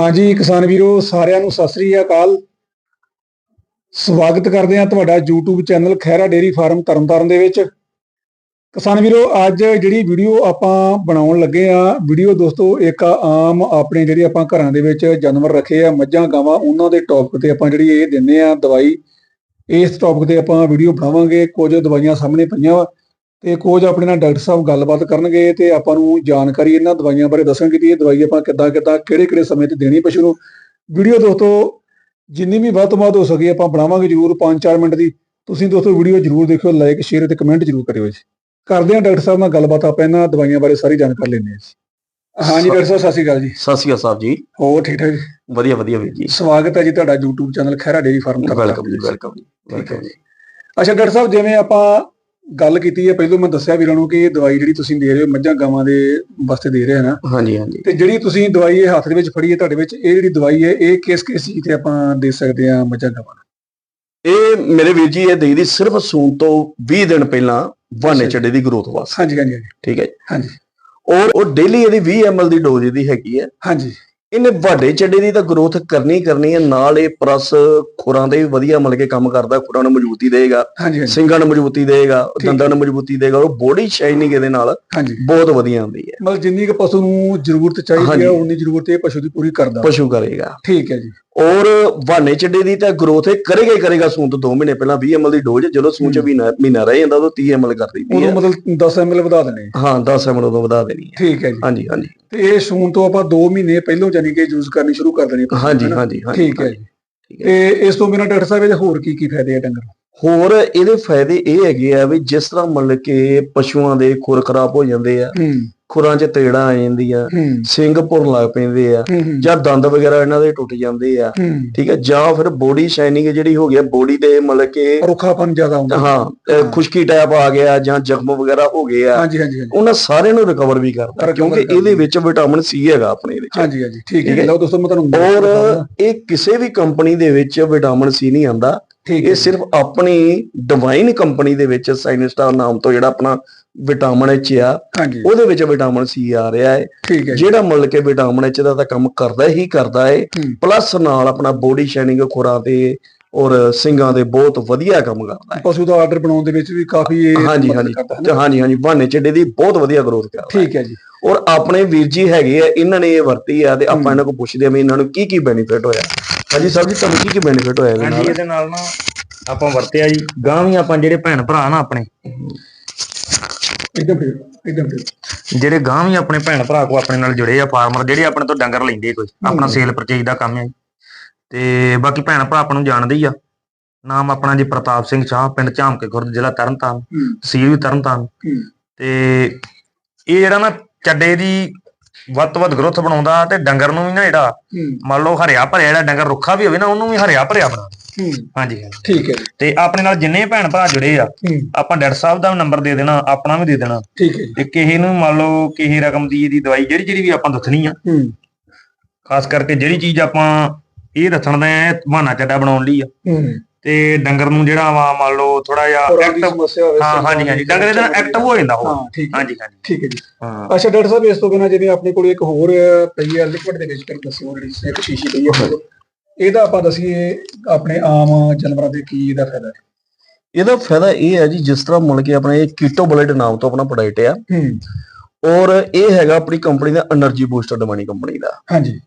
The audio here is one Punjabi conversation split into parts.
ਹਾਂਜੀ, ਕਿਸਾਨ ਵੀਰੋ, ਸਾਰਿਆਂ ਨੂੰ ਸਤਿ ਸ੍ਰੀ ਅਕਾਲ। ਸਵਾਗਤ ਕਰਦੇ ਹਾਂ ਤੁਹਾਡਾ YouTube channel Khaira dairy farm Tarn Taran ਦੇ ਵਿੱਚ। ਕਿਸਾਨ ਵੀਰੋ, ਅੱਜ ਜਿਹੜੀ ਵੀਡੀਓ ਆਪਾਂ ਬਣਾਉਣ ਲੱਗੇ ਆ ਵੀਡੀਓ ਦੋਸਤੋ, ਇੱਕ ਆਮ ਆਪਣੇ ਜਿਹੜੇ ਆਪਾਂ ਘਰਾਂ ਦੇ ਵਿੱਚ ਜਾਨਵਰ ਰੱਖੇ ਆ, ਮੱਝਾਂ, ਗਾਵਾਂ, ਉਹਨਾਂ ਦੇ ਟੌਪਿਕ ਤੇ ਆਪਾਂ ਜਿਹੜੀ ਇਹ ਦਿੰਨੇ ਆ ਦਵਾਈ। ਇਸ ਟੌਪਿਕ ਤੇ ਆਪਾਂ ਵੀਡੀਓ ਬਣਾਵਾਂਗੇ, ਕੁਝ ਦਵਾਈਆਂ ਸਾਹਮਣੇ ਪਈਆਂ ਵਾ। ਤੇ ਕੁਝ ਆਪਣੇ ਨਾਲ ਡਾਕਟਰ ਸਾਹਿਬ ਗੱਲਬਾਤ ਕਰਨਗੇ ਤੇ ਆਪਾਂ ਨੂੰ ਜਾਣਕਾਰੀ ਇਹਨਾਂ ਦਵਾਈਆਂ ਬਾਰੇ ਦੱਸਣਗੇ ਕਿ ਇਹ ਦਵਾਈ ਆਪਾਂ ਕਿੱਦਾਂ ਕਿੱਦਾਂ ਕਿਹੜੇ ਕਿਹੜੇ ਸਮੇਂ ਤੇ ਦੇਣੀ ਪਸ਼ੂ ਨੂੰ। ਵੀਡੀਓ ਦੋਸਤੋ ਜਿੰਨੀ ਵੀ ਵੱਧ ਤੋਂ ਵੱਧ ਹੋ ਸਕੇ ਆਪਾਂ ਬਣਾਵਾਂਗੇ ਜਰੂਰ 5-4 ਮਿੰਟ ਦੀ। ਤੁਸੀਂ ਦੋਸਤੋ ਵੀਡੀਓ ਜਰੂਰ ਦੇਖਿਓ ਲਾਈਕ ਸ਼ੇਅਰ ਤੇ ਕਮੈਂਟ ਜਰੂਰ ਕਰਿਓ ਜੀ। ਕਰਦੇ ਹਾਂ ਡਾਕਟਰ ਸਾਹਿਬ ਨਾਲ ਗੱਲਬਾਤ ਆਪਾਂ ਇਹਨਾਂ ਦਵਾਈਆਂ ਬਾਰੇ ਸਾਰੀ ਜਾਣਕਾਰੀ ਲੈਂਦੇ ਹਾਂ ਜੀ। ਹਾਂਜੀ ਡਾਕਟਰ ਸਾਹਿਬ ਸਤਿ ਸ਼੍ਰੀ ਅਕਾਲ ਜੀ। ਸਤਿ ਸ਼੍ਰੀ ਅਕਾਲ ਸਾਹਿਬ ਜੀ। ਹੋਰ ਠੀਕ ਠਾਕ ਜੀ? ਵਧੀਆ ਵਧੀਆ ਵੀਰ ਜੀ। ਸਵਾਗਤ ਹੈ ਜੀ ਤੁਹਾਡਾ YouTube channel Khaira dairy farm ਦਾ। ਵੈਲਕਮ ਜੀ ਵੈਲਕਮ ਜੀ। ਅੱਛਾ ਡਾਕਟਰ ਸਾਹਿਬ ਜਿਵੇਂ ਆਪਾਂ ਗੱਲ ਕੀਤੀ ਹੈ ਪਹਿਲਾਂ ਮੈਂ ਦੱਸਿਆ ਵੀਰਾਂ ਨੂੰ ਕਿ ਇਹ ਦਵਾਈ ਜਿਹੜੀ ਤੁਸੀਂ ਦੇ ਰਹੇ ਹੋ ਮੱਝਾਂ ਗਾਵਾਂ ਦੇ ਵਾਸਤੇ ਦੇ ਰਹੇ ਹੋ ਨਾ। ਹਾਂਜੀ ਹਾਂਜੀ। ਤੇ ਜਿਹੜੀ ਤੁਸੀਂ ਦਵਾਈ ਇਹ ਹੱਥ ਦੇ ਵਿੱਚ ਫੜੀ ਹੈ ਤੁਹਾਡੇ ਵਿੱਚ ਇਹ ਜਿਹੜੀ ਦਵਾਈ ਹੈ ਇਹ ਕਿਸ ਕਿਸ ਚੀਜ਼ ਤੇ ਆਪਾਂ ਦੇ ਸਕਦੇ ਹਾਂ ਮੱਝਾਂ ਗਾਵਾਂ ਇਹ ਮੇਰੇ ਵੀਰ ਜੀ ਇਹ ਦੇਈਦੀ ਸਿਰਫ ਸੂਣ ਤੋਂ 20 ਦਿਨ ਪਹਿਲਾਂ ਵਾਨੇ। ਚੱਡੇ ਦੀ ਗਰੋਥ ਵਾਸਤੇ। ਹਾਂਜੀ ਹਾਂਜੀ ਹਾਂਜੀ, ਠੀਕ ਹੈ ਜੀ। ਹਾਂਜੀ। ਔਰ ਉਹ ਡੇਲੀ ਇਹਦੀ 20 ml ਦੀ ਡੋਜ਼ ਇਹਦੀ ਹੈਗੀ ਹੈ। ਹਾਂਜੀ। ਇਹਨੇ ਵੱਡੇ ਚੱਡੇ ਦੀ ਤਾਂ ਗਰੋਥ ਕਰਨੀ ਕਰਨੀ ਹੈ। ਨਾਲ ਇਹ ਪਲੱਸ ਖੁਰਾਂ ਦੇ ਵੀ ਵਧੀਆ ਮਿਲ ਕੇ ਕੰਮ ਕਰਦਾ। ਖੁਰਾਂ ਨੂੰ ਮਜ਼ਬੂਤੀ ਦੇਗਾ ਸਿੰਗਾਂ ਨੂੰ ਮਜ਼ਬੂਤੀ ਦੇਗਾ ਦੰਦਾਂ ਨੂੰ ਮਜ਼ਬੂਤੀ ਦੇਗਾ ਉਹ ਬੋਡੀ ਸ਼ਾਈਨਿੰਗ ਇਹਦੇ ਨਾਲ ਬਹੁਤ ਵਧੀਆ ਆਉਂਦੀ ਹੈ। ਮਤਲਬ ਜਿੰਨੀ ਕੁ ਪਸ਼ੂ ਨੂੰ ਜ਼ਰੂਰਤ ਚਾਹੀਦੀ। ਹੈ ਉਨੀ ਜ਼ਰੂਰਤ ਇਹ ਪਸ਼ੂ ਦੀ ਪੂਰੀ ਕਰਦਾ। ਪਸ਼ੂ ਕਰੇਗਾ। ਠੀਕ ਹੈ ਜੀ। ਔਰ ਵਾਨੇ ਚੱਡੇ ਦੀ ਤਾਂ ਗਰੋਥ ਇਹ ਕਰੇਗਾ ਹੀ ਕਰੇਗਾ ਸੂਣ ਤੋਂ 2 ਮਹੀਨੇ ਪਹਿਲਾਂ 20 ml ਦੀ ਡੋਜ਼ ਜਦੋਂ ਸੂਣ ਚ ਹੂੰ। ਮਹੀਨਾ ਰਹਿ ਜਾਂਦਾ ਉਦੋਂ 30 ml ਕਰ ਦਈਦੀ ਉਹਨੂੰ ਹੈ ਮਤਲਬ 10 ml ਵਧਾ ਦੇਣੇ ਹਾਂ 10 ml ਉਦੋਂ ਵਧਾ ਦੇਣੀ ਹੈ ਠੀਕ ਹੈ ਜੀ ਹਾਂਜੀ ਹਾਂਜੀ ਤੇ ਇਹ ਸੂਣ ਤੋਂ ਆਪਾਂ 2 ਮਹੀਨੇ ਪਹਿਲਾਂ ਜਾਨੀ ਕਿ ਯੂਜ਼ ਕਰਨੀ ਸ਼ੁਰੂ ਕਰ ਦੇਣੀ ਹਾਂਜੀ? ਹਾਂਜੀ ਠੀਕ ਹੈ। ਜੀ। ਤੇ ਇਸ ਤੋਂ ਬਿਨਾਂ ਡਾਕਟਰ ਸਾਹਿਬ ਇਹਦੇ ਹੋਰ ਕੀ ਕੀ ਫਾਇਦੇ ਆ ਡੰਗਰ? ਹੋਰ ਇਹਦੇ ਫਾਇਦੇ ਇਹ ਹੈਗੇ ਆ ਵੀ ਜਿਸ ਤਰ੍ਹਾਂ ਮਤਲਬ ਕਿ ਪਸ਼ੂਆਂ ਦੇ ਖੁਰ ਖਰਾਬ ਹੋ ਜਾਂਦੇ ਆ ਹੂੰ ਖੁਰਾਂ 'ਚ ਤੇੜਾਂ ਆ ਜਾਂਦੀਆਂ ਸਿੰਘ ਭੁਰਨ ਲੱਗ ਪੈਂਦੇ ਆ ਜਾਂ ਦੰਦ ਵਗੈਰਾ ਇਹਨਾਂ ਦੇ ਟੁੱਟ ਜਾਂਦੇ ਆ। ਠੀਕ ਹੈ ਜਾਂ ਫਿਰ ਬੋਡੀ ਸ਼ਾਈਨਿੰਗ ਜਿਹੜੀ ਹੋ ਗਈ ਬੋਡੀ ਦੇ ਮਤਲਬ ਕਿ ਰੁੱਖਾਪਨ ਜ਼ਿਆਦਾ ਹੁੰਦਾ। ਹਾਂ ਖੁਸ਼ਕੀ ਟੈਪ ਆ ਗਿਆ ਜਾਂ ਜ਼ਖਮ ਵਗੈਰਾ ਹੋ ਗਏ ਆ। ਹਾਂਜੀ ਹਾਂਜੀ ਹਾਂਜੀ। ਉਹਨਾਂ ਸਾਰਿਆਂ ਨੂੰ ਰਿਕਵਰ ਵੀ ਕਰਦਾ ਕਿਉਂਕਿ। ਇਹਦੇ ਵਿੱਚ ਵਿਟਾਮਿਨ ਸੀ ਹੈਗਾ ਆਪਣੇ ਵਿੱਚ। ਹਾਂਜੀ ਹਾਂਜੀ ਠੀਕ ਹੈ। ਲਓ ਦੋਸਤੋ ਮੈਂ ਤੁਹਾਨੂੰ ਔਰ। ਇਹ ਕਿਸੇ ਵੀ ਕੰਪਨੀ ਦੇ ਵਿੱਚ ਵਿਟਾਮਿਨ ਸੀ ਨਹੀਂ ਆਂਦਾ ਇਹ ਸਿਰਫ ਆਪਣੀ ਡਿਵਾਈਨ ਕੰਪਨੀ ਦੇ ਵਿੱਚ ਸਾਈਨਸਟਾਰ ਨਾਮ ਤੋਂ ਜਿਹੜਾ ਆਪਣਾ ਵਿਟਾਮਿਨ ਐਚ ਆ। ਹਾਂਜੀ। ਉਹਦੇ ਵਿੱਚ ਵਿਟਾਮਿਨ ਸੀ ਆ ਰਿਹਾ ਹੈ ਠੀਕ ਹੈ ਜੀ। ਜਿਹੜਾ ਮੁੱਲ ਕੇ ਵਿਟਾਮਿਨ ਐਚ ਦਾ ਤਾਂ ਕੰਮ ਕਰਦਾ ਹੀ ਕਰਦਾ ਹੈ। ਪਲੱਸ ਨਾਲ ਆਪਣਾ ਬੋਡੀ ਸ਼ਾਈਨਿੰਗ ਖੁਰਾਂ ਤੇ ਔਰ ਸਿੰਗਾਂ ਦੇ ਬਹੁਤ ਵਧੀਆ ਕੰਮ ਕਰਦਾ ਹੈ ਪਸ਼ੂ ਦਾ ਆਰਡਰ ਬਣਾਉਣ ਦੇ ਵਿੱਚ ਵੀ ਕਾਫੀ ਹਾਂਜੀ ਹਾਂਜੀ? ਹਾਂਜੀ ਹਾਂਜੀ। ਬਹਾਨੇ ਚੱਡੇ ਦੀ ਬਹੁਤ ਵਧੀਆ ਗਰੋਥ ਕਰਦਾ ਹੈ ਠੀਕ ਹੈ ਜੀ। ਔਰ ਆਪਣੇ ਵੀਰ ਜੀ ਹੈਗੇ ਆ ਇਹਨਾਂ ਨੇ ਇਹ ਵਰਤੀ ਆ ਤੇ ਆਪਾਂ ਇਹਨਾਂ ਕੋਲ ਪੁੱਛਦੇ ਆ ਵੀ ਇਹਨਾਂ ਨੂੰ ਕੀ ਕੀ ਬੈਨੀਫਿਟ ਹੋਇਆ। ਹਾਂਜੀ ਸਾਹਿਬ ਜੀ ਤੁਹਾਨੂੰ ਕੀ ਕੀ ਬੈਨੀਫਿਟ ਹੋਇਆ ਇਹਦੇ ਹਾਂਜੀ ਇਹਦੇ ਨਾਲ ਨਾ ਆਪਾਂ ਵਰਤਿਆ ਜੀ। ਗਾਂ ਵੀ ਆਪਾਂ ਜਿਹੜੇ ਭੈਣ ਭਰਾ ਨਾ ਆਪਣੇ ਇੱਕਦਮ ਠੀਕ ਇੱਕਦਮ ਠੀਕ ਜਿਹੜੇ ਗਾਂ ਵੀ ਆਪਣੇ ਭੈਣ ਭਰਾ ਕੋ ਆਪਣੇ ਨਾਲ ਜੁੜੇ ਆ ਫਾਰਮਰ ਜਿਹੜੇ ਆਪਣੇ ਤੋਂ ਡੰਗਰ ਲੈਂਦੇ ਕੋਈ ਆਪਣਾ ਸੇਲ ਪਰਚੇਜ ਦਾ ਕੰਮ ਹੈ। ਤੇ ਬਾਕੀ ਭੈਣ ਭਰਾ ਆਪਾਂ ਨੂੰ ਜਾਣਦੇ ਹੀ ਆ। ਨਾਮ ਆਪਣਾ ਜੀ ਪ੍ਰਤਾਪ ਸਿੰਘ ਸ਼ਾਹ ਪਿੰਡ ਝਾਮਕੇ ਖੁਰਦ ਜ਼ਿਲ੍ਹਾ ਤਰਨਤਾਰਨ ਤਹਿਸੀਲ ਵੀ ਤਰਨਤਾਰਨ। ਤੇ ਇਹ ਜਿਹੜਾ ਨਾ ਚੱਡੇ ਦੀ ਵੱਧ ਤੋਂ ਵੱਧ ਗਰੋਥ ਬਣਾਉਂਦਾ ਤੇ ਡੰਗਰ ਨੂੰ ਵੀ ਨਾ ਜਿਹੜਾ ਮੰਨ ਲਓ ਹਰਿਆ ਭਰਿਆ ਜਿਹੜਾ ਡੰਗਰ ਰੁੱਖਾ ਵੀ ਹੋਵੇ ਨਾ ਉਹਨੂੰ ਵੀ ਹਰਿਆ ਭਰਿਆ ਬਣਾ ਹਾਂਜੀ ਠੀਕ ਹੈ ਤੇ ਆਪਣੇ ਨਾਲ ਜਿੰਨੇ ਭੈਣ ਭਰਾ ਜੁੜੇ ਆ ਆਪਾਂ ਡਾਕਟਰ ਸਾਹਿਬ ਦਾ ਨੰਬਰ ਦੇ ਦੇਣਾ ਆਪਣਾ ਵੀ ਦੇ ਦੇਣਾ। ਠੀਕ ਹੈ ਜੀ। ਤੇ ਕਿਸੇ ਨੂੰ ਮੰਨ ਲਓ ਕਿਸੇ ਰਕਮ ਦੀ ਇਹਦੀ ਦਵਾਈ ਜਿਹੜੀ ਜਿਹੜੀ ਵੀ ਆਪਾਂ ਦੱਸਣੀ ਆ। ਖਾਸ ਕਰਕੇ ਜਿਹੜੀ ਚੀਜ਼ ਆਪਾਂ ਇਹ ਦੱਸਣ ਦਾ ਹੈ ਬਹਾਨਾ ਚੱਡਾ ਬਣਾਉਣ ਲਈ ਆ। ਤੇ ਡੰਗਰ ਨੂੰ ਜਿਹੜਾ ਵਾ ਮੰਨ ਲਓ ਥੋੜਾ ਜਿਹਾ ਐਕਟਿਵ ਹਾਂ ਹਾਂਜੀ ਹਾਂਜੀ। ਡੰਗਰ ਇਹਦੇ ਐਕਟਿਵ ਹੋ ਜਾਂਦਾ ਉਹ ਹਾਂ ਠੀਕ ਹੈ। ਹਾਂਜੀ ਹਾਂਜੀ। ਠੀਕ ਹੈ ਜੀ। ਹਾਂ। ਅੱਛਾ ਡਾਕਟਰ ਸਾਹਿਬ ਇਸ ਤੋਂ ਬਿਨਾਂ ਜਿਵੇਂ ਆਪਣੇ ਕੋਲ ਇੱਕ ਹੋਰ ਪਈ ਹੈ ਲਿਕਵਿਡ ਦੇ ਵਿੱਚ ਤੁਹਾਨੂੰ ਦੱਸਿਓ ਜਿਹੜੀ ਇੱਕ ਸ਼ੀਸ਼ੀ ਪਈ ਹੈ। ਇਹਦਾ ਆਪਾਂ ਦਸੀਏ ਆਪਣੇ ਆਮ ਜਾਨਵਰਾਂ ਦੇ ਕੀ ਇਹਦਾ ਫਾਇਦਾ ਹੈ? ਇਹਦਾ ਫਾਇਦਾ ਇਹ ਹੈ ਜੀ ਜਿਸ ਤਰ੍ਹਾਂ ਮੁਲ ਆਪਣਾ ਇਹ ਕੀਟੋ ਬਲੇਟ ਨਾਮ ਤੋਂ ਆਪਣਾ ਪ੍ਰੋਡਕਟ ਆ ਔਰ ਇਹ ਹੈਗਾ ਆਪਣੀ ਕੰਪਨੀ ਦਾ એનર્ਜੀ ਬੂਸਟਰ ਡਮਣੀ ਕੰਪਨੀ ਦਾ। ਹਾਂਜੀ।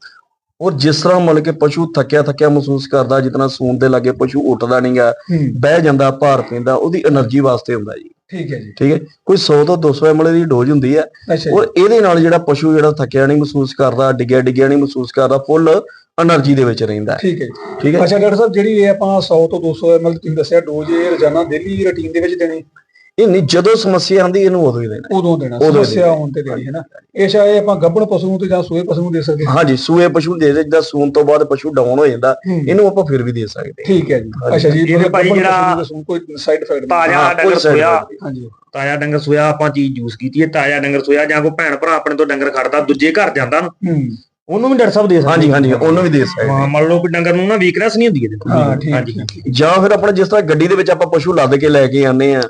ਔਰ ਜਿਸ ਤਰ੍ਹਾਂ ਮਤਲਬ ਕਿ ਪਸ਼ੂ ਥੱਕਿਆ ਥੱਕਿਆ ਮਹਿਸੂਸ ਕਰਦਾ ਜਿਤਨਾ ਸੂਨ ਦੇ ਲਾਗੇ ਪਸ਼ੂ ਉੱਠਦਾ ਨਹੀਂਗਾ ਬਹਿ ਜਾਂਦਾ ਭਾਰ ਪੈਂਦਾ ਉਹਦੀ એનર્ਜੀ ਵਾਸਤੇ ਹੁੰਦਾ ਜੀ। ਠੀਕ ਹੈ ਜੀ। ਠੀਕ ਹੈ? ਕੋਈ 100 ਤੋਂ 200 ml ਦੀ ਡੋਜ਼ ਹੁੰਦੀ ਹੈ। ਔਰ ਇਹਦੇ ਨਾਲ ਜਿਹੜਾ ਪਸ਼ੂ ਜਿਹੜਾ ਥੱਕਿਆ ਨਹੀਂ ਮਹਿਸੂਸ ਕਰਦਾ ਡਿੱਗਿਆ ਡਿੱਗਿਆ ਨਹੀਂ ਮਹਿਸੂਸ ਕਰਦਾ ਫੁੱਲ એનર્ਜੀ ਦੇ ਵਿੱਚ ਰਹਿੰਦਾ ਠੀਕ ਹੈ ਠੀਕ ਹੈ ਅੱਛਾ ਡਾਕਟਰ ਸਾਹਿਬ ਜਿਹੜੀ ਇਹ ਆਪਾਂ 100 ਤੋਂ 200 ml ਤੁਸੀਂ ਦੱਸਿਆ ਡੋਜ਼ ਇਹ ਰੋਜ਼ਾਨਾ ਡੇਲੀ ਰੁਟੀਨ ਦੇ ਵਿੱਚ ਦੇਣੀ? ਇਹ ਨਹੀਂ ਜਦੋਂ ਸਮੱਸਿਆ ਆਉਂਦੀ ਇਹਨੂੰ ਉਦੋਂ ਹੀ ਦੇਣਾ। ਉਦੋਂ ਦੇਣਾ। ਸਮੱਸਿਆ ਆਉਣ ਤੇ ਦੇਣੀ ਹੈ ਨਾ। ਇਹ ਸ਼ਾਇਦ ਆਪਾਂ ਗੱਭਣ ਪਸ਼ੂ ਨੂੰ ਤੇ ਜਾਂ ਸੂਏ ਪਸ਼ੂ ਨੂੰ ਦੇ ਸਕਦੇ ਹਾਂ ਹਾਂਜੀ ਸੂਏ ਪਸ਼ੂ ਦੇ ਦੇ ਜਿੱਦਾਂ ਸੂਣ ਤੋਂ ਬਾਅਦ ਪਸ਼ੂ ਡਾਊਨ ਹੋ ਜਾਂਦਾ। ਇਹਨੂੰ ਆਪਾਂ ਫਿਰ ਵੀ ਦੇ ਸਕਦੇ ਠੀਕ ਹੈ ਜੀ। ਅੱਛਾ ਜੀ ਇਹਦੇ ਭਾਈ ਜਿਹੜਾ ਕੋਈ ਸਾਈਡ ਇਫੈਕਟ ਤਾਜ਼ਾ ਡੰਗਰ ਸੋਇਆ। ਹਾਂਜੀ। ਤਾਜ਼ਾ ਡੰਗਰ ਸੋਇਆ ਆਪਾਂ ਚੀਜ਼ ਯੂਜ਼ ਕੀਤੀ ਹੈ। ਤਾਜ਼ਾ ਡੰਗਰ ਸੋਇਆ ਜਾਂ ਕੋਈ ਭੈਣ ਭਰਾ ਆਪਣੇ ਤੋਂ ਡੰਗਰ ਖੜਦਾ ਦੂਜੇ ਘਰ ਜਾਂਦਾ ਨੂੰ। ਉਹਨੂੰ ਵੀ ਡਾਕਟਰ ਸਾਹਿਬ ਦੇ ਸਕਦੇ ਹਾਂਜੀ ਹਾਂਜੀ ਉਹਨੂੰ ਵੀ ਦੇ ਸਕਦੇ। ਹਾਂ ਮੰਨ ਲਓ ਕਿ ਡੰਗਰ ਨੂੰ ਨਾ ਵੀਕਨੈਸ ਨਹੀਂ ਹੁੰਦੀ ਇਹਦੇ ਹਾਂ ਠੀਕ ਜਾਂ ਫਿਰ ਆਪਣਾ ਜਿਸ ਤਰ੍ਹਾਂ ਗੱਡੀ ਦੇ ਵਿੱਚ ਆਪਾਂ ਪਸ਼ੂ ਲੱਦ ਕੇ ਲੈ ਕੇ ਆਨੇ ਆ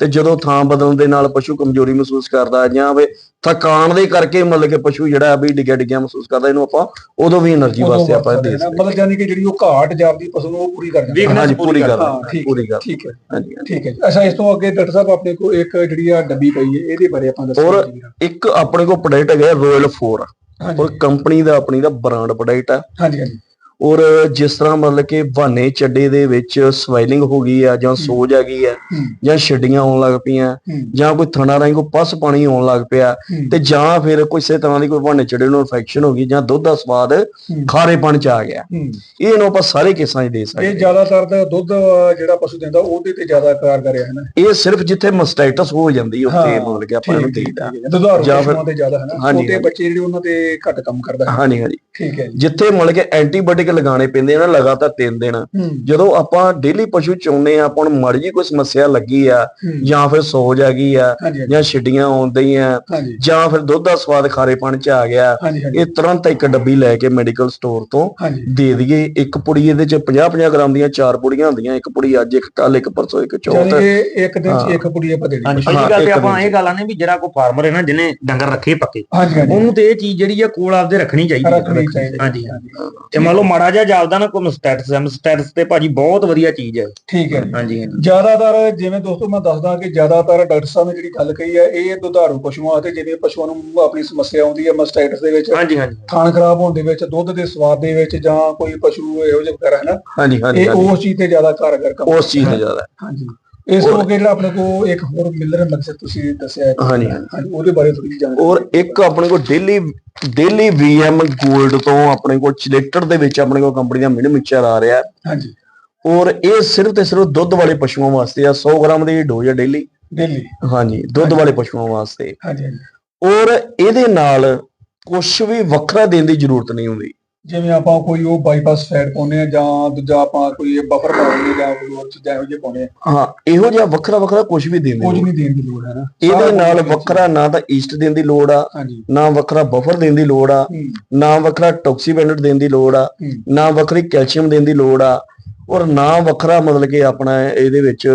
ਤੇ ਜਦੋਂ ਥਾਂ ਬਦਲਣ ਦੇ ਨਾਲ ਪਸ਼ੂ ਕਮਜ਼ੋਰੀ ਮਹਿਸੂਸ ਕਰਦਾ ਜਾਂ ਵੇ ਥਕਾਨ ਦੇ ਕਰਕੇ ਮਤਲਬ ਕਿ ਪਸ਼ੂ ਜਿਹੜਾ ਵੀ ਡਿੱਗਿਆ ਡਿੱਗਿਆ ਮਹਿਸੂਸ ਕਰਦਾ ਇਹਨੂੰ ਆਪਾਂ ਉਦੋਂ ਵੀ એનર્ਜੀ ਵਾਸਤੇ ਆਪਾਂ ਦੇ ਸਕਦੇ ਮਤਲਬ ਜਾਨੀ ਕਿ ਜਿਹੜੀ ਉਹ ਘਾਟ ਜਾਂਦੀ ਪਸ਼ੂ ਉਹ ਪੂਰੀ ਕਰ ਦਿੰਦੇ ਹਾਂਜੀ ਪੂਰੀ ਕਰ ਪੂਰੀ ਕਰ ਠੀਕ ਹੈ ਹਾਂਜੀ ਠੀਕ ਹੈ ਅੱਛਾ ਇਸ ਤੋਂ ਅੱਗੇ ਡਾਕਟਰ ਸਾਹਿਬ ਆਪਣੇ ਕੋਲ ਇੱਕ ਜਿਹੜੀ ਆ ਡੱਬੀ ਪਈ ਹੈ ਇਹਦੇ ਬਾਰੇ ਆਪਾਂ ਦੱਸੋ ਇੱਕ ਆਪਣੇ ਕੋਲ ਪ੍ਰੋਡਕਟ ਹੈਗਾ ਰਾਇਲ 4 ਔਰ ਕੰਪਨੀ ਦਾ ਆਪਣੀ ਦਾ ਬ੍ਰਾਂਡ ਪ੍ਰੋਡਕਟ ਆ। ਹਾਂਜੀ ਹਾਂਜੀ। ਔਰ ਜਿਸ ਤਰ੍ਹਾਂ ਮਤਲਬ ਕਿ ਬਹਾਨੇ ਚੱਡੇ ਦੇ ਵਿੱਚ ਸਵੈਲਿੰਗ ਹੋ ਗਈ ਆ ਜਾਂ ਸੋਜ ਆ ਗਈ ਆ ਜਾਂ ਛੱਡੀਆਂ ਆਉਣ ਲੱਗ ਪਈਆਂ ਜਾਂ ਕੋਈ ਥਣਾ ਰਾਹੀਂ ਕੋਈ ਪਸ ਪਾਣੀ ਆਉਣ ਲੱਗ ਪਿਆ ਤੇ ਜਾਂ ਫਿਰ ਕਿਸੇ ਤਰ੍ਹਾਂ ਦੀ ਕੋਈ ਬਹਾਨੇ ਚੱਡੇ ਨੂੰ ਇਨਫੈਕਸ਼ਨ ਹੋ ਗਈ ਜਾਂ ਦੁੱਧ ਦਾ ਸਵਾਦ ਖਾਰੇਪਣ ਚ ਆ ਗਿਆ। ਇਹ ਨੂੰ ਆਪਾਂ ਸਾਰੇ ਕੇਸਾਂ 'ਚ ਦੇ ਇਹ ਸਕਦੇ ਹਾਂ। ਜ਼ਿਆਦਾਤਰ ਦਾ ਦੁੱਧ ਜਿਹੜਾ ਪਸ਼ੂ ਦਿੰਦਾ ਉਹਦੇ ਤੇ ਜ਼ਿਆਦਾ ਕਾਰਗਰ ਹੈ ਨਾ? ਇਹ ਸਿਰਫ ਜਿੱਥੇ ਮਸਟਾਈਟਸ ਹੋ ਜਾਂਦੀ ਉੱਥੇ ਮਤਲਬ ਕਿ ਆਪਾਂ ਠੀਕ ਦੇਈਦਾ। ਦੁਧਾਰੂ ਜਾਂ ਫਿਰ- ਪਸ਼ੂਆਂ ਤੇ ਜ਼ਿਆਦਾ ਹੈ ਨਾ? ਛੋਟੇ। ਬੱਚੇ ਜਿਹੜੇ ਉਹਨਾਂ ਤੇ ਘੱਟ ਕੰਮ ਕਰਦਾ ਹੈ। ਹਾਂਜੀ ਹਾਂਜੀ। ਠੀਕ ਹੈ ਜਿੱਥੇ ਮਤਲਬ ਕਿ ਐਂਟੀਬਾਇਓਟਿਕ ਲਗਾਉਣੇ ਪੈਂਦੇ ਆ ਨਾ ਲਗਾਤਾਰ ਤਿੰਨ ਦਿਨ। ਹੂੰ। ਜਦੋਂ ਆਪਾਂ ਡੇਲੀ ਪਸ਼ੂ ਚੋਣੇ ਆ ਆਪਾਂ ਨੂੰ ਮਾੜੀ ਜੀ ਕੋਈ ਸਮੱਸਿਆ ਲੱਗੀ ਆ ਜਾਂ ਫਿਰ ਸੋਜ ਆ ਗਈ ਆ ਜਾਂ ਛਿੱਡੀਆਂ ਆਉਂਦੀਆਂ ਜਾਂ ਫਿਰ ਦੁੱਧ ਦਾ ਸਵਾਦ ਖਾਰੇਪਣ ਚ ਆ ਗਿਆ ਇਹ ਤੁਰੰਤ ਇੱਕ ਡੱਬੀ ਲੈ ਕੇ ਮੈਡੀਕਲ ਸਟੋਰ ਤੋਂ ਦੇ ਦਈਏ। ਇੱਕ ਪੁੜੀ ਇਹਦੇ ਚ 50 50 ਗ੍ਰਾਮ ਦੀਆਂ ਚਾਰ ਪੁੜੀਆਂ ਹੁੰਦੀਆਂ ਇੱਕ ਪੁੜੀ ਅੱਜ ਇੱਕ ਕੱਲ ਇੱਕ ਪਰਸੋਂ ਇੱਕ ਚੌਥ। ਕਿ ਇੱਕ ਦਿਨ ਚ। ਇੱਕ ਪੁੜੀ ਆਪਾਂ ਦੇਣੀ ਹਾਂਜੀ ਹਾਂ, ਪਹਿਲੀ ਗੱਲ ਤੇ ਆਪਾਂ ਇਹ ਗੱਲ ਆਨੇ ਵੀ ਜਿਹੜਾ ਕੋਈ ਫਾਰਮਰ ਹੈ ਨਾ ਜਿਹਨੇ ਡੰਗਰ ਰੱਖੇ ਪੱਕੇ ਉਹਨੂੰ ਤੇ ਇਹ ਚੀਜ਼ ਜਿਹੜੀ ਆ ਕੋਲ ਆਪਦੇ ਰੱਖਣੀ ਚਾਹੀਦੀ ਹੈ। ਹਾਂਜੀ ਤੇ ਮੰਨ ਲਓ ਮਾੜਾ ਜਿਹਾ ਜਾਪਦਾ ਨਾ ਕੋਈ ਸਟੇਟਸ ਹੈ ਸਟੇਟਸ ਤੇ ਭਾਜੀ ਬਹੁਤ ਵਧੀਆ ਚੀਜ਼ ਹੈ ਠੀਕ ਹੈ। ਹਾਂਜੀ। ਹਾਂਜੀ ਜ਼ਿਆਦਾਤਰ ਜਿਵੇਂ ਦੋਸਤੋ ਮੈਂ ਦੱਸਦਾ ਕਿ ਜ਼ਿਆਦਾਤਰ ਡਾਕਟਰ ਸਾਹਿਬ ਨੇ ਜਿਹੜੀ ਗੱਲ ਕਹੀ ਹੈ ਇਹ ਦੁਧਾਰੂ ਪਸ਼ੂਆਂ ਤੇ ਜਿਵੇਂ ਪਸ਼ੂਆਂ ਨੂੰ ਆਪਣੀ ਸਮੱਸਿਆ ਆਉਂਦੀ ਹੈ ਮਸਟਾਈਟਸ ਦੇ ਵਿੱਚ ਹਾਂਜੀ ਹਾਂਜੀ। ਥਾਣ ਖਰਾਬ ਹੋਣ ਦੇ ਵਿੱਚ ਦੁੱਧ ਦੇ ਸਵਾਦ ਦੇ ਵਿੱਚ ਜਾਂ ਕੋਈ ਪਸ਼ੂ ਇਹੋ ਜਿਹਾ ਵਗੈਰਾ ਹੈ ਨਾ ਹਾਂਜੀ ਹਾਂਜੀ ਇਹ। ਉਸ ਚੀਜ਼ ਤੇ ਜ਼ਿਆਦਾ ਕਾਰਗਰ ਕੰਮ ਉਸ ਚੀਜ਼ ਤੇ ਜ਼ਿਆਦਾ। ਹਾਂਜੀ। ਇਸ ਤੋਂ ਅੱਗੇ ਆਪਣੇ ਕੋਲ ਇੱਕ ਹੋਰ ਮਿਲਰ ਮਕਸਦ ਤੁਸੀਂ ਦੱਸਿਆ ਹੈ। ਹਾਂਜੀ, ਹਾਂਜੀ। ਉਹਦੇ ਬਾਰੇ ਥੋੜੀ ਜਾਣਕਾਰੀ ਔਰ ਇੱਕ ਆਪਣੇ ਕੋਲ ਡੇਲੀ ਡੇਲੀ ਵੀਐਮ 골ਡ ਤੋਂ ਆਪਣੇ ਕੋਲ ਚਿਲੇਟਰ ਦੇ ਵਿੱਚ ਆਪਣੇ ਕੋਲ ਕੰਪਨੀ ਦਾ ਮਿਡ ਮਿਕਸਚਰ ਆ ਰਿਹਾ। ਹਾਂਜੀ। ਔਰ ਇਹ ਸਿਰਫ ਤੇ ਸਿਰਫ ਦੁੱਧ ਵਾਲੇ ਪਸ਼ੂਆਂ ਵਾਸਤੇ ਆ 100 ਗ੍ਰਾਮ ਦੀ ਡੋਜ਼ ਹੈ ਡੇਲੀ ਦਿੱਲੀ ਹਾਂਜੀ ਦੁੱਧ ਵਾਲੇ ਪਸ਼ੂਆਂ ਵਾਸਤੇ। ਹਾਂਜੀ ਹਾਂਜੀ। ਔਰ ਇਹਦੇ ਨਾਲ ਕੁਝ ਵੀ ਵੱਖਰਾ ਦੇਣ ਦੀ ਜ਼ਰੂਰਤ ਨਹੀਂ ਹੁੰਦੀ। ਜਿਵੇਂ ਆਪਾਂ ਕੋਈ ਉਹ ਬਾਈਪਾਸ ਫੈਟ ਪਾਉਨੇ ਆ ਜਾਂ ਦੂਜਾ ਆਪਾਂ ਕੋਈ ਬਫਰ ਪਾਉਨੇ ਜਾਂ ਕੋਈ ਹੋਰ ਚੀਜ਼ਾਂ ਇਹੋ ਜਿਹੇ ਪਾਉਨੇ ਆ ਹਾਂ ਇਹੋ ਜਿਹਾ ਵੱਖਰਾ ਵੱਖਰਾ ਕੁਝ ਵੀ ਦੇਣ ਦੀ ਕੁਝ ਲੋੜ ਨਹੀਂ ਦੇਣ ਦੀ ਲੋੜ ਹੈ ਨਾ। ਇਹਦੇ ਨਾਲ। ਵੱਖਰਾ ਨਾ ਤਾਂ ਈਸਟ ਦੇਣ ਦੀ ਲੋੜ ਆ ਨਾ ਵੱਖਰਾ ਬਫਰ ਦੇਣ ਦੀ ਲੋੜ ਆ ਨਾ ਵੱਖਰਾ ਟੌਕਸੀਬੈਂਡਟ ਦੇਣ ਦੀ ਲੋੜ ਆ। ਨਾ ਵੱਖਰੀ ਕੈਲਸ਼ੀਅਮ ਦੇਣ ਦੀ ਲੋੜ ਆ ਔਰ ਨਾ ਵੱਖਰਾ ਮਤਲਬ ਕਿ ਆਪਣਾ ਇਹਦੇ ਵਿੱਚ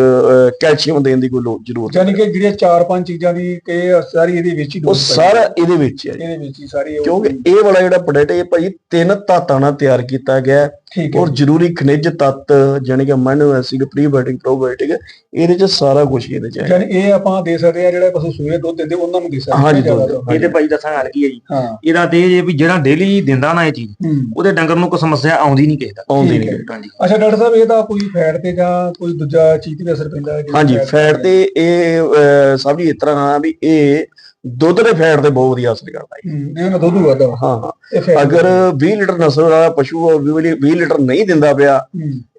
ਕੈਲਸ਼ੀਅਮ ਦੇਣ ਦੀ ਕੋਈ ਲੋੜ ਜ਼ਰੂਰਤ ਯਾਨੀ ਕਿ ਜਿਹੜੀਆਂ ਚਾਰ ਪੰਜ ਚੀਜ਼ਾਂ ਦੀ ਕਿ ਸਾਰੀ ਇਹਦੇ ਵਿੱਚ ਹੀ ਉਹ ਸਾਰਾ ਇਹਦੇ ਵਿੱਚ ਹੈ। ਇਹਦੇ ਵਿੱਚ ਹੀ ਸਾਰੀ ਕਿਉਂਕਿ ਇਹ ਵਾਲਾ ਜਿਹੜਾ ਪ੍ਰੋਡਕਟ ਇਹ ਭਾਈ ਤਿੰਨ ਧਾਤਾਂ ਨਾਲ ਤਿਆਰ ਕੀਤਾ ਗਿਆ ਹੈ। ਠੀਕ ਹੈ ਔਰ ਜ਼ਰੂਰੀ ਖਣਿਜ ਤੱਤ ਜਾਨੀ ਕਿ ਅਮੀਨੋ ਐਸਿਡ ਪ੍ਰੀਬਾਇਓਟਿਕ ਪ੍ਰੋਬਾਇਓਟਿਕ ਇਹਦੇ ਚ ਸਾਰਾ ਕੁਝ ਇਹਦੇ ਚ ਹੈ। ਯਾਨੀ ਇਹ ਆਪਾਂ ਦੇ ਸਕਦੇ ਆ ਜਿਹੜੇ ਪਸ਼ੂ ਸੂਏ ਦੁੱਧ ਦਿੰਦੇ ਉਹਨਾਂ ਨੂੰ ਦੇ ਸਕਦੇ ਹਾਂਜੀ, ਜ਼ਿਆਦਾ ਦੁੱਧ। ਤੋਂ। ਇਹ ਤੇ ਭਾਜੀ ਦੱਸਾਂ ਗੱਲ ਕੀ ਹੈ ਜੀ? ਹਾਂ। ਇਹਦਾ ਤੇ ਇਹ ਜੇ ਵੀ ਜਿਹੜਾ ਡੇਲੀ ਦਿੰਦਾ ਨਾ ਇਹ ਚੀਜ਼ ਹੂੰ। ਉਹਦੇ ਡੰਗਰ ਨੂੰ ਕੋਈ ਸਮੱਸਿਆ ਆਉਂਦੀ ਨਹੀਂ ਕਿਸੇ ਦਾ। ਆਉਂਦੀ ਨਹੀਂ ਹੈ। ਹਾਂਜੀ। ਅੱਛਾ ਡਾਕਟਰ ਸਾਹਿਬ ਇਹਦਾ ਕੋਈ ਫੈਟ ਤੇ ਜਾਂ ਕੋਈ ਦੂਜਾ ਚੀਜ਼ ਤੇ ਅਸਰ ਪੈਂਦਾ ਹੈ ਹਾਂਜੀ ਫੈਟ ਤੇ ਇਹ ਸਭ ਦੀ ਇਸ ਤਰ੍ਹਾਂ ਵੀ ਇਹ ਦੁੱਧ ਦੇ ਫੈਟ ਤੇ ਬਹੁਤ ਵਧੀਆ ਅਸਰ ਕਰਦਾ ਹੈ ਇਹ ਨਾ ਦੁੱਧ ਵਧਦਾ। ਹਾਂ ਅਗਰ 20 ਲੀਟਰ ਨਸਲ ਵਾਲਾ ਪਸ਼ੂ 20 ਲੀਟਰ ਨਹੀਂ ਦਿੰਦਾ ਪਿਆ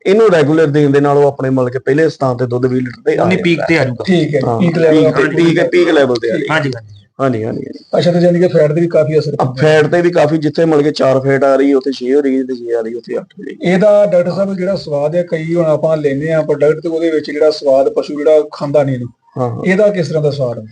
ਇਹਨੂੰ ਰੈਗੂਲਰ ਦੇਣ ਦੇ ਨਾਲ ਉਹ ਆਪਣੇ ਮਤਲਬ ਕਿ ਪਹਿਲੇ ਸਥਾਨ ਤੇ ਦੁੱਧ 20 ਲੀਟਰ ਤੇ ਜਾਂਦਾ। ਪੀਕ ਤੇ ਆ ਜਾਊਗਾ। ਠੀਕ ਹੈ ਪੀਕ ਲੈਵਲ ਤੇ ਪੀਕ ਪੀਕ ਲੈਵਲ ਤੇ ਆ ਠੀਕ। ਹਾਂਜੀ ਹਾਂਜੀ। ਹਾਂਜੀ ਹਾਂਜੀ ਅੱਛਾ ਤੇ ਯਾਨੀ ਕਿ ਫੈਟ ਦੇ ਵੀ ਕਾਫੀ ਅਸਰ ਪੈਂਦਾ। ਹੈ। ਫੈਟ ਤੇ ਵੀ ਕਾਫੀ ਜਿੱਥੇ ਮਤਲਬ ਕਿ 4 ਫੈਟ ਆ ਰਹੀ ਉੱਥੇ 6 ਹੋ ਰਹੀ ਤੇ 6 ਆ ਰਹੀ ਉੱਥੇ 8 ਹੋ ਰਹੀ। ਇਹਦਾ ਡਾਕਟਰ ਸਾਹਿਬ ਜਿਹੜਾ ਸਵਾਦ ਹੈ ਕਈ ਹੁਣ ਆਪਾਂ ਲੈਨੇ ਆ ਪ੍ਰੋਡਕਟ ਤੇ ਉਹਦੇ ਵਿੱਚ ਜਿਹੜਾ ਸਵਾਦ ਪਸ਼ੂ ਜਿਹੜਾ ਖਾਂਦਾ ਨਹੀਂ ਇਹਦਾ ਕਿਸ ਤਰ੍ਹਾਂ ਦਾ ਸਵਾਦ ਹੈ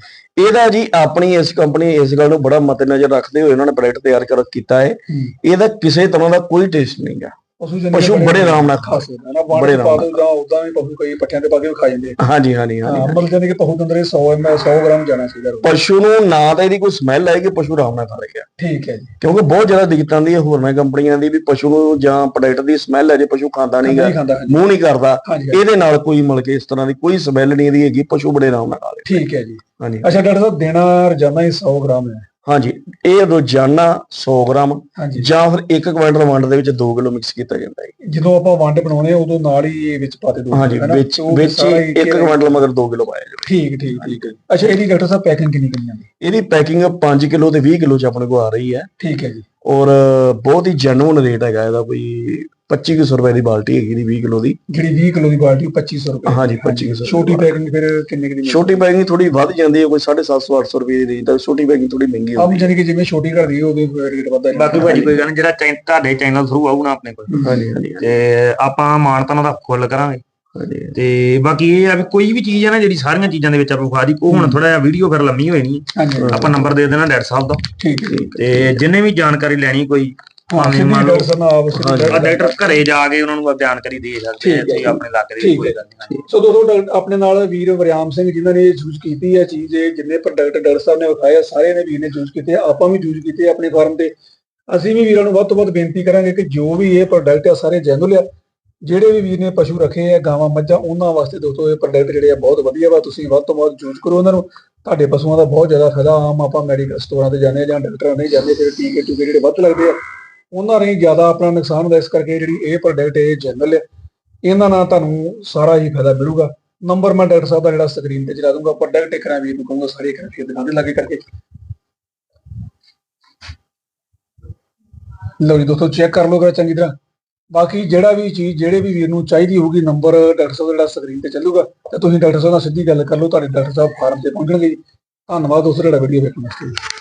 ਇਹਦਾ ਜੀ ਆਪਣੀ ਇਸ ਕੰਪਨੀ ਇਸ ਗੱਲ ਨੂੰ ਬੜਾ ਮੱਦੇਨਜ਼ਰ ਰੱਖਦੇ ਹੋਏ ਇਹਨਾਂ ਨੇ ਪ੍ਰੋਡਕਟ ਤਿਆਰ ਕਰ ਕੀਤਾ ਹੈ। ਹੂੰ। ਇਹਦਾ ਕਿਸੇ ਤਰ੍ਹਾਂ ਦਾ ਕੋਈ ਟੇਸਟ ਨਹੀਂਗਾ ਪਸ਼ੂ ਜਾਨੀ ਪਸ਼ੂ ਬੜੇ ਆਰਾਮ ਨਾਲ ਖਾ ਸਕਦੇ ਨਾ ਬੜੇ ਆਰਾਮ ਦੋ ਜਾਂ ਉਦਾਂ ਵੀ ਪਸ਼ੂ ਕਈ ਪੱਠਿਆਂ ਤੇ ਪਾ ਕੇ ਵੀ ਖਾ ਜਾਂਦੇ। ਹਾਂਜੀ ਹਾਂਜੀ ਹਾਂਜੀ। ਹਾਂ ਮਤਲਬ ਜਾਨੀ ਕਿ ਪਸ਼ੂ ਦੇ ਅੰਦਰ ਇਹ 100 ml 100 ਗ੍ਰਾਮ ਜਾਣਾ ਚਾਹੀਦਾ। ਪਸ਼ੂ ਨੂੰ ਨਾ ਤਾਂ ਇਹਦੀ ਕੋਈ ਸਮੈਲ ਆਏਗੀ ਪਸ਼ੂ ਆਰਾਮ ਨਾਲ ਖਾ ਲੇਗਾ ਠੀਕ ਹੈ ਜੀ। ਕਿਉਂਕਿ ਬਹੁਤ ਜ਼ਿਆਦਾ ਦਿੱਕਤ ਆਉਂਦੀ ਹੈ ਹੋਰਨਾਂ ਕੰਪਨੀਆਂ ਦੀ ਵੀ ਪਸ਼ੂ ਨੂੰ ਜਾਂ ਪ੍ਰੋਡਕਟ ਦੀ ਸਮੈਲ ਹੈ ਜੇ ਪਸ਼ੂ ਖਾਂਦਾ ਨਹੀਂਗਾ ਮੂੰਹ ਨਹੀਂ ਕਰਦਾ ਇਹਦੇ ਨਾਲ ਕੋਈ ਮਤਲਬ ਕਿ ਇਸ ਤਰ੍ਹਾਂ ਦੀ ਕੋਈ ਸਮੈਲ ਨਹੀਂ ਇਹਦੀ ਹੈਗੀ ਪਸ਼ੂ ਬੜੇ ਆਰਾਮ ਨਾਲ ਖਾ ਲੇ ਠੀਕ ਹੈ ਜੀ। ਹਾਂਜੀ। ਅੱਛਾ ਡਾਕਟਰ ਸਾਹਿਬ ਦੇਣਾ ਰੋਜ਼ਾਨਾ ਹੀ 100 ਗ੍ਰਾਮ ਹੈ। ਹਾਂਜੀ ਇਹ ਰੋਜ਼ਾਨਾ 100 ਗ੍ਰਾਮ ਹਾਂਜੀ। ਜਾਂ ਫਿਰ 1 ਕੁਇੰਟਲ ਵੰਡ ਦੇ ਵਿੱਚ 2 ਕਿਲੋ ਮਿਕਸ ਕੀਤਾ ਜਾਂਦਾ ਹੈ ਜਦੋਂ ਆਪਾਂ ਵੰਡ ਬਣਾਉਣੇ ਆ ਉਦੋਂ ਨਾਲ ਹੀ ਇਹ ਵਿੱਚ ਪਾ ਦੇ ਦੋ ਹਾਂਜੀ? ਵਿੱਚ ਵਿੱਚ ਸਾਰਾ ਹੀ 1 ਕੁਇੰਟਲ ਮਗਰ 2 ਕਿਲੋ ਪਾਇਆ ਜਾਵੇ। ਠੀਕ ਠੀਕ ਠੀਕ। ਅੱਛਾ ਇਹਦੀ ਡਾਕਟਰ ਸਾਹਿਬ ਪੈਕਿੰਗ ਕਿੰਨੀ ਕਿੰਨੀ ਆਉਂਦੀ ਇਹਦੀ ਪੈਕਿੰਗ 5 ਕਿਲੋ ਤੇ 20 ਕਿਲੋ ਚ ਆਪਣੇ ਕੋਲ ਆ ਰਹੀ ਹੈ। ਠੀਕ ਹੈ ਜੀ। ਔਰ ਬਹੁਤ ਹੀ ਜੈਨੂਨ ਰੇਟ ਹੈਗਾ ਇਹਦਾ ਕੋਈ 2500 ਰੁਪਏ ਦੀ ਬਾਲਟੀ ਹੈਗੀ ਦੀ 20 ਕਿਲੋ ਦੀ। ਜਿਹੜੀ 20 ਕਿਲੋ ਦੀ ਬਾਲਟੀ ਉਹ 2500 ਰੁਪਏ। ਹਾਂਜੀ 2500 ਛੋਟੀ ਪੈਕਿੰਗ ਫਿਰ ਕਿੰਨੇ ਕਿੰਨੀ ਛੋਟੀ ਪੈਕਿੰਗ ਥੋੜੀ ਵੱਧ ਜਾਂਦੀ ਹੈ ਕੋਈ 750 800 ਰੁਪਏ ਦੀ ਰੇਂਜ ਛੋਟੀ ਪੈਕਿੰਗ ਥੋੜੀ ਮਹਿੰਗੀ ਆਪ ਹੁੰਦੀ ਜਾਨੀ ਕਿ ਜਿਵੇਂ ਛੋਟੀ ਘਰ ਦੀ ਉਹਦੇ ਰੇਟ ਵੱਧਦਾ ਜਾਂਦਾ। ਬਾਕੀ ਭਾਜੀ ਕੋਈ ਗੱਲ ਜਿਹੜਾ ਚੈਨ- ਤੁਹਾਡੇ ਚੈਨਲ ਥਰੂ ਆਊ ਨਾ ਆਪਣੇ ਕੋਲ। ਹੈ ਹਾਂਜੀ ਹਾਂਜੀ। ਤੇ ਆਪਾਂ ਮਾਨਤਾਂ ਦਾ ਫੁੱਲ ਕਰਾਂਗੇ। ਹਾਂਜੀ ਤੇ ਬਾਕੀ ਇਹ ਆ ਵੀ ਕੋਈ ਵੀ ਚੀਜ਼ ਆ ਨਾ ਜਿਹੜੀ ਸਾਰੀਆਂ ਚੀਜ਼ਾਂ ਦੇ ਵਿੱਚ ਆਪਾਂ ਵਿਖਾ ਦੀ ਉਹ ਹੁਣ ਥੋੜਾ ਜਿਹਾ ਵੀਡੀਓ ਫਿਰ ਲੰਮੀ ਹਾਂਜੀ ਆਪਾਂ ਨੰਬਰ ਦੇ ਦੇਣਾ ਡਾਕਟਰ ਸਾਹਿਬ ਦਾ ਠੀਕ ਹੈ। ਤੇ ਜਿੰਨੇ ਵੀ ਜਾਣਕਾਰੀ ਲੈਣੀ ਕੋਈ ਹਾਂ ਭਾਵੇਂ ਮੰਨ ਲਓ। ਆ ਡਾਕਟਰ- ਘਰੇ ਜਾ ਕੇ ਉਹਨਾਂ ਨੂੰ ਜਾਣਕਾਰੀ ਦੇ ਸਕਦੇ ਆ ਤੁਸੀਂ ਜੀ। ਆਪਣੇ ਇਲਾਕੇ ਦੇ ਕੋਈ। ਗੱਲ ਨਹੀਂ ਸੋ ਦੋਸਤੋ ਆਪਣੇ ਨਾਲ ਵੀਰ ਵਰਿਆਮ ਸਿੰਘ ਜਿਨ੍ਹਾਂ ਨੇ ਯੂਜ਼ ਕੀਤੀ ਹੈ ਚੀਜ਼ ਇਹ ਜਿੰਨੇ ਪ੍ਰੋਡਕਟ ਡਾਕਟਰ ਸਾਹਿਬ ਨੇ ਵਿਖਾਏ ਆ, ਸਾਰਿਆਂ ਨੇ ਵੀਰ ਨੇ ਯੂਜ਼ ਕੀਤੇ ਆ, ਆਪਾਂ ਵੀ ਯੂਜ਼ ਕੀਤੇ ਆ ਆਪਣੇ ਫਾਰਮ ਤੇ ਅਸੀਂ ਵੀ ਵੀਰਾਂ ਨੂੰ ਵੱਧ ਤੋਂ ਵੱਧ ਬੇਨਤੀ ਕਰਾਂਗੇ ਕਿ ਜੋ ਵੀ ਇਹ ਪ੍ਰੋਡਕਟ ਆ ਸਾਰੇ ਜੈਨੂਅਲ ਆ ਜਿਹੜੇ ਵੀ ਵੀਰ ਨੇ ਪਸ਼ੂ ਰੱਖੇ ਆ ਗਾਵਾਂ ਮੱਝਾਂ ਉਹਨਾਂ ਵਾਸਤੇ ਦੋਸਤੋ ਇਹ ਪ੍ਰੋਡਕਟ ਜਿਹੜੇ ਆ ਬਹੁਤ ਵਧੀਆ ਵਾ ਤੁਸੀਂ ਵੱਧ ਤੋਂ ਵੱਧ ਯੂਜ਼ ਕਰੋ ਉਹਨਾਂ ਨੂੰ ਤੁਹਾਡੇ ਪਸ਼ੂਆਂ ਦਾ ਬਹੁਤ ਜ਼ਿਆਦਾ ਫਾਇਦਾ ਆਮ ਆਪਾਂ ਮੈਡੀਕਲ ਸਟੋਰਾਂ ਤੇ ਜਾਂਦੇ ਆ ਜਾਂ ਡਾਕਟਰਾਂ ਨਹੀਂ ਜਾਂਦੇ ਫਿਰ ਟੀਕੇ ਟੂਕੇ ਜਿਹੜੇ ਵੱਧ ਲੱਗਦੇ ਆ ਉਹਨਾਂ ਰਾਹੀਂ ਜ਼ਿਆਦਾ ਆਪਣਾ ਨੁਕਸਾਨ ਹੁੰਦਾ, ਇਸ ਕਰਕੇ ਜਿਹੜੀ ਇਹ ਪ੍ਰੋਡਕਟ ਇਹ ਜਨਰਲ ਹੈ ਇਹਨਾਂ ਨਾਲ ਤੁਹਾਨੂੰ ਸਾਰਾ ਹੀ ਫਾਇਦਾ ਮਿਲੂਗਾ। ਨੰਬਰ ਮੈਂ ਡਾਕਟਰ ਸਾਹਿਬ ਦਾ ਜਿਹੜਾ ਸਕਰੀਨ ਤੇ ਚਲਾ ਦੂੰਗਾ ਪ੍ਰੋਡਕਟ ਇੱਕ ਰਾਂ ਵੀਰ ਨੂੰ ਕਹੂੰਗਾ ਸਾਰੇ ਕਰਕੇ ਦੁਕਾਨ ਦੇ ਲਾਗੇ ਕਰਕੇ। ਲਓ ਜੀ ਦੋਸਤੋ ਚੈੱਕ ਕਰ ਲਓ ਜਰਾ ਚੰਗੀ ਤਰ੍ਹਾਂ। ਬਾਕੀ ਜਿਹੜਾ ਵੀ ਚੀਜ਼, ਜਿਹੜੇ ਵੀ ਵੀਰ ਨੂੰ ਚਾਹੀਦੀ ਹੋਊਗੀ ਨੰਬਰ ਡਾਕਟਰ ਸਾਹਿਬ ਦਾ ਜਿਹੜਾ ਸਕਰੀਨ ਤੇ ਚੱਲੂਗਾ, ਤੇ ਤੁਸੀਂ ਡਾਕਟਰ ਸਾਹਿਬ ਨਾਲ ਸਿੱਧੀ ਗੱਲ ਕਰ ਲਓ, ਤੁਹਾਡੇ ਡਾਕਟਰ ਸਾਹਿਬ ਫਾਰਮ ਤੇ ਪਹੁੰਚਣਗੇ ਧੰਨਵਾਦ ਦੋਸਤੋ, ਤੁਹਾਡਾ ਵੀਡੀਓ ਵੇਖਣ ਵਾਸਤੇ।